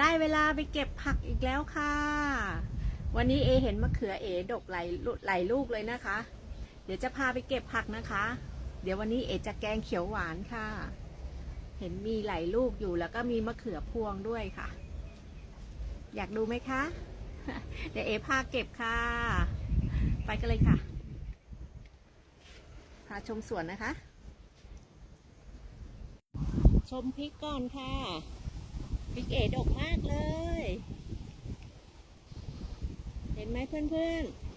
ได้เวลาไปเก็บผักอีกแล้วค่ะ วันนี้เอเห็นมะเขือเอดกไหลายลูหลลูกเลยนะคะ เดี๋ยวจะพาไปเก็บผักนะคะ เดี๋ยววันนี้เอจะแกงเขียวหวานค่ะ เห็นมีไหลลูกอยู่แล้วก็มีมะเขือพวงด้วยค่ะ อยากดูไหมคะ เดี๋ยวเอพาเก็บค่ะ ไปกันเลยค่ะ พาชมสวนนะคะ ชมพริกก่อนค่ะ พริกเอดกมากเลย เห็นไหมเพื่อนๆ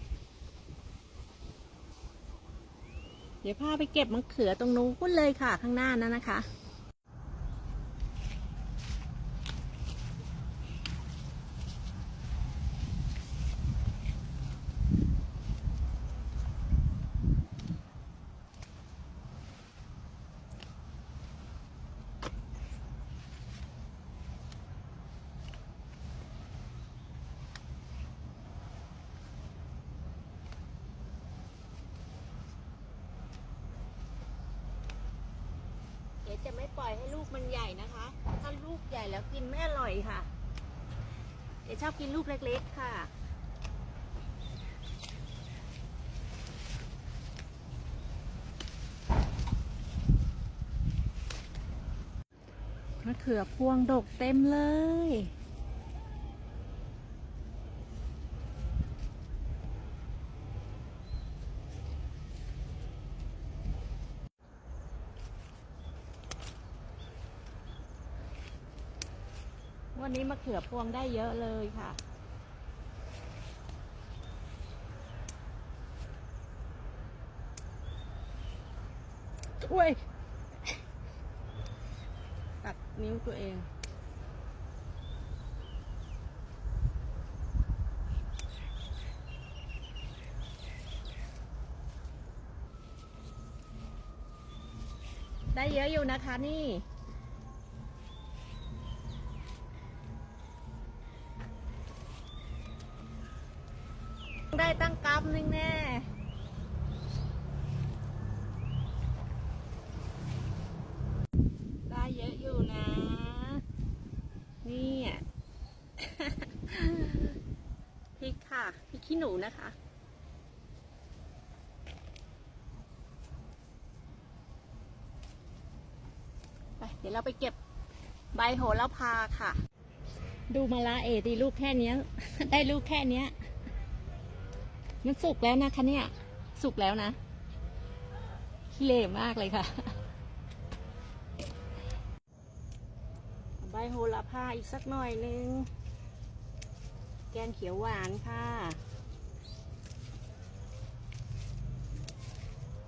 เดี๋ยวพาไปเก็บมะเขือตรงนู้นเลยค่ะข้างหน้านั้นนะคะ ปล่อยให้ลูกมันใหญ่นะคะ ถ้าลูกใหญ่แล้วกินไม่อร่อยค่ะ เดี๋ยวชอบกินลูกเล็ก ๆ ค่ะ มะเขือพวงดกเต็มเลย วันนี้มะเขือพวงได้เยอะเลยค่ะ ช่วย ตัดนิ้วตัวเองได้เยอะอยู่นะคะนี่ ได้ตั้งกำหนึ่งแน่ได้เยอะอยู่นะ นี่อะพริกค่ะพริกขี้หนูนะคะไปเดี๋ยวเราไปเก็บใบโหระพาค่ะ ดูมาละเอดีลูกแค่เนี้ยได้ลูกแค่เนี้ย มันสุกแล้วนะคะเนี่ย สุกแล้วนะขี้เละมากเลยค่ะ ใบโหระพาอีกสักหน่อยนึง แกงเขียวหวานค่ะ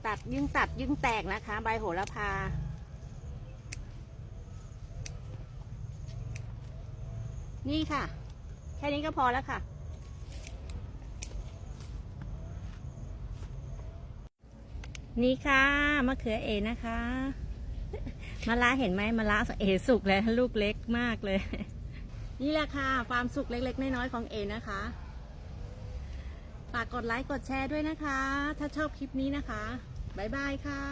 ตัดยิ่งตัดยิ่งแตกนะคะ ใบโหระพานี่ค่ะ แค่นี้ก็พอแล้วค่ะ นี่ค่ะมะเขือเอนะคะมะละเห็นไหมมะละเอสุกแล้วลูกเล็กมากเลย นี่แหละค่ะความสุกเล็ก ๆ น้อยๆของเอนะคะฝากกดไลค์กดแชร์ด้วยนะคะ ถ้าชอบคลิปนี้นะคะบ๊ายบายค่ะ